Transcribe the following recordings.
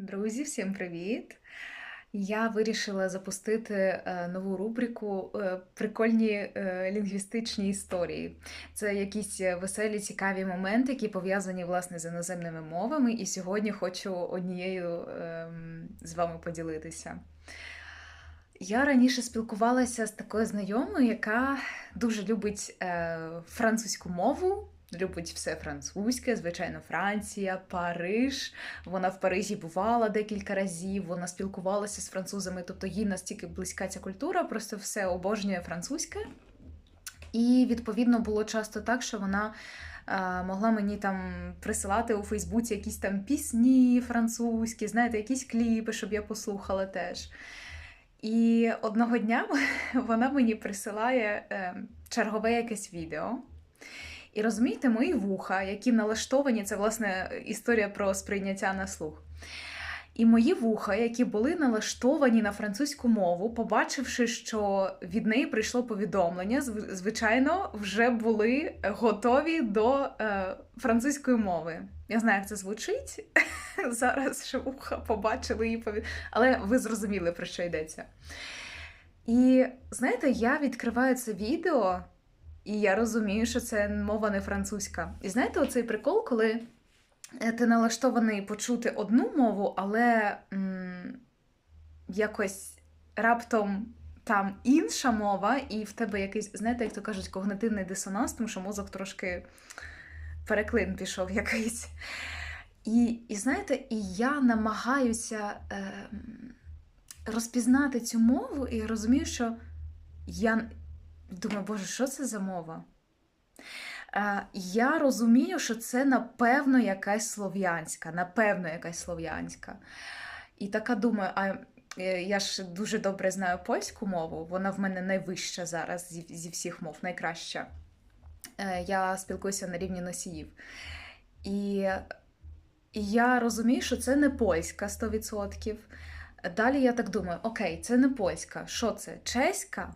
Друзі, всім привіт! Я вирішила запустити е, нову рубрику е, Прикольні е, лінгвістичні історії. Це якісь веселі, цікаві моменти, які пов'язані власне з іноземними мовами. І сьогодні хочу однією ем, з вами поділитися. Я раніше спілкувалася з такою знайомою, яка дуже любить французьку мову. Любить все французьке, звичайно, Франція, Париж. Вона в Парижі бувала декілька разів, вона спілкувалася з французами, тобто їй настільки близька ця культура, просто все обожнює французьке. І відповідно було часто так, що вона е, могла мені там присилати у Фейсбуці якісь там пісні французькі, знаєте, якісь кліпи, щоб я послухала теж. І одного дня вона мені присилає е, чергове якесь відео. І розумієте, мої вуха, які налаштовані, це власне історія про сприйняття на слух. І мої вуха, які були налаштовані на французьку мову, побачивши, що від неї прийшло повідомлення, звичайно, вже були готові до е, французької мови. Я знаю, як це звучить зараз, що вуха побачили її повідомлення, але ви зрозуміли, про що йдеться. І знаєте, я відкриваю це відео. І я розумію, що це мова не французька. І знаєте, оцей прикол, коли е, ти налаштований почути одну мову, але м, якось раптом там інша мова, і в тебе якийсь, знаєте, як то кажуть, когнитивний дисонанс, тому що мозок трошки переклин пішов якийсь. І, і знаєте, і я намагаюся е, розпізнати цю мову, і я розумію, що я думаю, боже, що це за мова? Е, я розумію, що це напевно якась слов'янська, напевно, якась слов'янська. І така думаю, а е, я ж дуже добре знаю польську мову, вона в мене найвища зараз зі, зі всіх мов, найкраща. Е, Я спілкуюся на рівні носіїв. І, і я розумію, що це не польська 100%. Далі я так думаю: окей, це не польська. Що це? Чеська?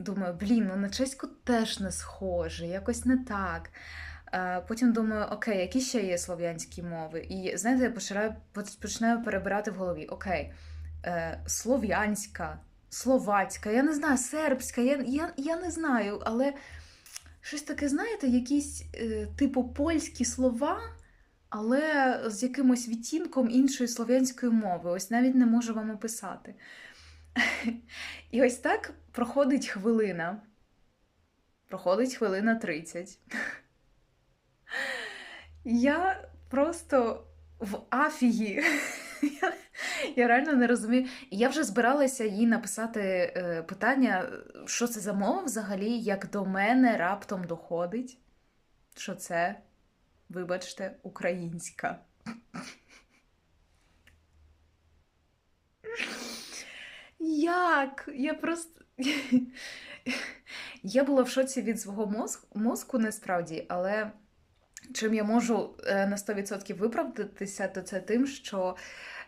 Думаю, блін, ну на чеську теж не схоже, якось не так. Е, Потім думаю, окей, які ще є слов'янські мови? І знаєте, я починаю, починаю перебирати в голові: окей, е, слов'янська, словацька, я не знаю, сербська, я, я, я не знаю, але щось таке, знаєте, якісь е, типу польські слова, але з якимось відтінком іншої слов'янської мови. Ось навіть не можу вам описати. І ось так проходить хвилина. Проходить хвилина 30. Я просто в афігі. Я, реально не розумію. Я вже збиралася їй написати е, питання, що це за мова взагалі, як до мене раптом доходить, що це, вибачте, українська. Як? Я просто. Я була в шоці від свого мозку, насправді, але чим я можу е, на 100% виправдатися, то це тим, що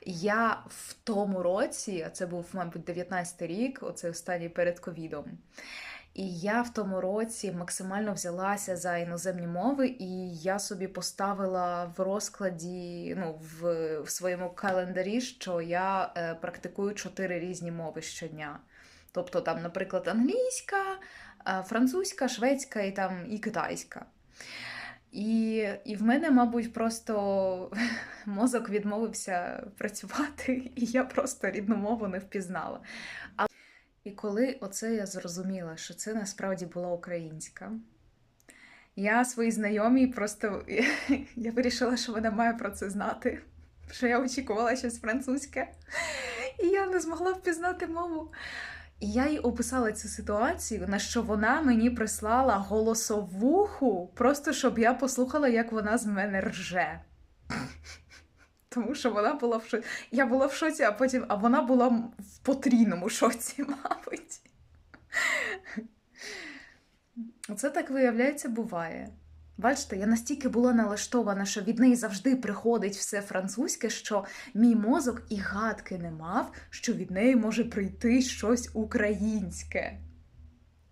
я в тому році, а це був, мабуть, 19-й рік, оце останній перед ковідом. І я в тому році максимально взялася за іноземні мови, і я собі поставила в розкладі, ну, в, в своєму календарі, що я е, практикую чотири різні мови щодня. Тобто, там, наприклад, англійська, е, французька, шведська і там і китайська. І, і в мене, мабуть, просто мозок відмовився працювати, і я просто рідну мову не впізнала. І коли оце я зрозуміла, що це насправді була українська, я своїй знайомій просто я вирішила, що вона має про це знати, що я очікувала щось французьке, і я не змогла впізнати мову. І я їй описала цю ситуацію, на що вона мені прислала голосовуху, просто щоб я послухала, як вона з мене рже. Тому що вона була в шоці. Я була в шоці, а потім, а вона була в потрійному шоці, мабуть. Оце так, виявляється, буває. Бачите, я настільки була налаштована, що від неї завжди приходить все французьке, що мій мозок і гадки не мав, що від неї може прийти щось українське.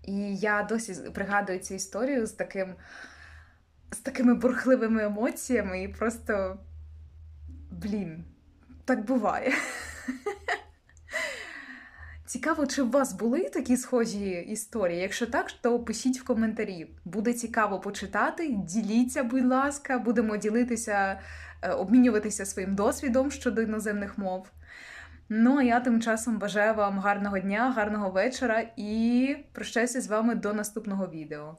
І я досі пригадую цю історію з таким, з такими бурхливими емоціями, і просто блін. так буває. Цікаво, чи у вас були такі схожі історії? Якщо так, то пишіть в коментарі. Буде цікаво почитати. Діліться, будь ласка, будемо ділитися, е, обмінюватися своїм досвідом щодо іноземних мов. Ну, а я тим часом бажаю вам гарного дня, гарного вечора і прощаюся з вами до наступного відео.